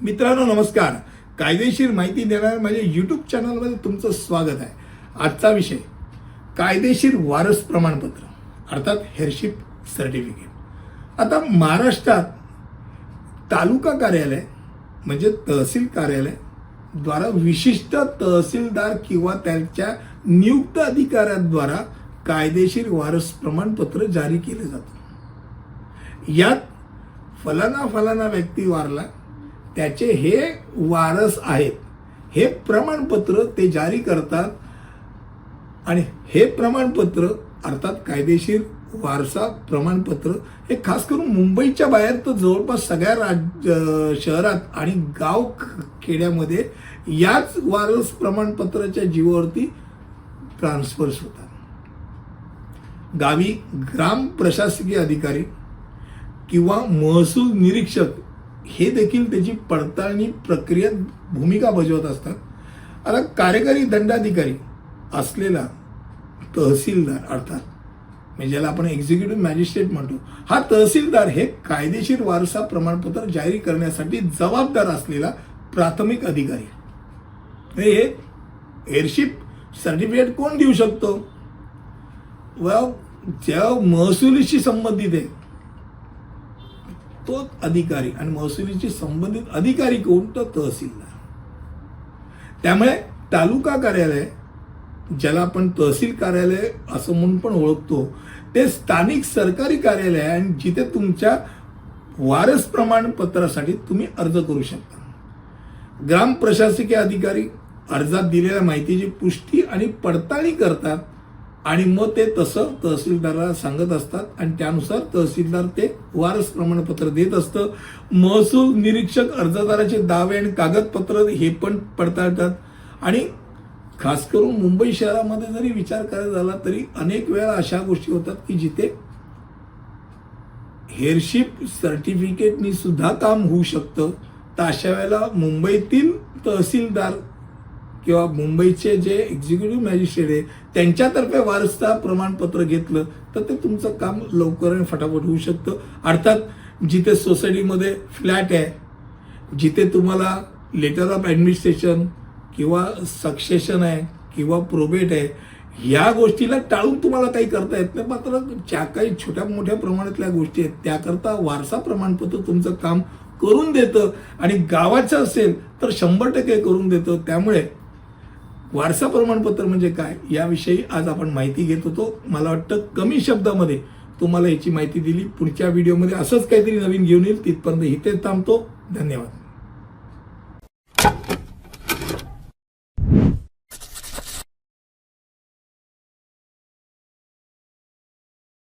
मित्रांनो नमस्कार. कायदेशीर माहिती देणाऱ्या माझ्या यूट्यूब चॅनलमध्ये तुमचं स्वागत आहे. आजचा विषय कायदेशीर वारस प्रमाणपत्र अर्थात हेरशिप सर्टिफिकेट आता महाराष्ट्रात तालुका कार्यालय म्हणजे तहसील कार्यालय द्वारा विशिष्ट तहसीलदार किंवा त्यांच्या नियुक्त अधिकाऱ्याद्वारा कायदेशीर वारस प्रमाणपत्र जारी केले जातं. यात फलाना फलाना व्यक्ती वारला त्याचे हे वारस आहेत. हे प्रमाणपत्र ते जारी करतात. आणि हे प्रमाणपत्र अर्थात कायदेशीर वारसा प्रमाणपत्र हे खास करून मुंबईच्या बाहेर तर जवळपास सगळ्या राज्य शहरात आणि गाव खेड्यामध्ये याच वारस प्रमाणपत्राच्या जीवावरती ट्रान्सफर्स होतात. गावी ग्राम प्रशासकीय अधिकारी किंवा महसूल निरीक्षक हे देखील त्याची पडताळणी प्रक्रियेत भूमिका बजावत असतात. आता कार्यकारी दंडाधिकारी असलेला तहसीलदार अर्थात म्हणजे ज्याला आपण एक्झिक्युटिव्ह मॅजिस्ट्रेट म्हणतो हा तहसीलदार हे कायदेशीर वारसा प्रमाणपत्र जारी करण्यासाठी जबाबदार असलेला प्राथमिक अधिकारी. म्हणजे हे एअरशिप सर्टिफिकेट कोण देऊ शकतो? व ज्या महसुलीशी संबंधित आहे तो अधिकारी आणि महसुलीशी संबंधित अधिकारी कोण? तर तहसीलदार. त्यामुळे तालुका कार्यालय ज्याला आपण तहसील कार्यालय असं म्हणून पण ओळखतो ते स्थानिक सरकारी कार्यालय आहे आणि जिथे तुमच्या वारस प्रमाणपत्रासाठी तुम्ही अर्ज करू शकता. ग्राम प्रशासकीय अधिकारी अर्जात दिलेल्या माहितीची पुष्टी आणि पडताळणी करतात आणि मग ते तसं तहसीलदाराला सांगत असतात आणि त्यानुसार तहसीलदार ते वारस प्रमाणपत्र देत असतं. महसूल निरीक्षक अर्जदाराचे दावे आणि कागदपत्र हे पण पडताळतात. आणि खास करून मुंबई शहरामध्ये जरी विचार करायला झाला तरी अनेक वेळा अशा गोष्टी होतात की जिथे हेअरशिप सर्टिफिकेटनी सुद्धा काम होऊ शकतं. तर अशा वेळेला मुंबईतील तहसीलदार किंवा मुंबईचे जे एक्झिक्युटिव्ह मॅजिस्ट्रेट आहे त्यांच्यातर्फे वारसता प्रमाणपत्र घेतलं तर ते तुमचं काम लवकर आणि फटाफट होऊ शकतं. अर्थात जिथे सोसायटीमध्ये फ्लॅट आहे जिथे तुम्हाला लेटर ऑफ ॲडमिनिस्ट्रेशन किंवा सक्सेशन आहे किंवा प्रोबेट आहे ह्या गोष्टीला टाळून तुम्हाला काही करता येत नाही. मात्र ज्या काही छोट्या मोठ्या प्रमाणातल्या गोष्टी आहेत त्याकरता वारसा प्रमाणपत्र तुमचं काम करून देतं. आणि गावाचं असेल तर शंभर टक्के करून देतं. त्यामुळे वारसा प्रमाणपत्र म्हणजे काय याविषयी आज आपण माहिती घेत होतो. मला वाटतं कमी शब्दामध्ये तुम्हाला याची माहिती दिली. पुढच्या व्हिडिओमध्ये असंच काहीतरी नवीन घेऊन येईल. तिथपर्यंत इथे थांबतो. धन्यवाद.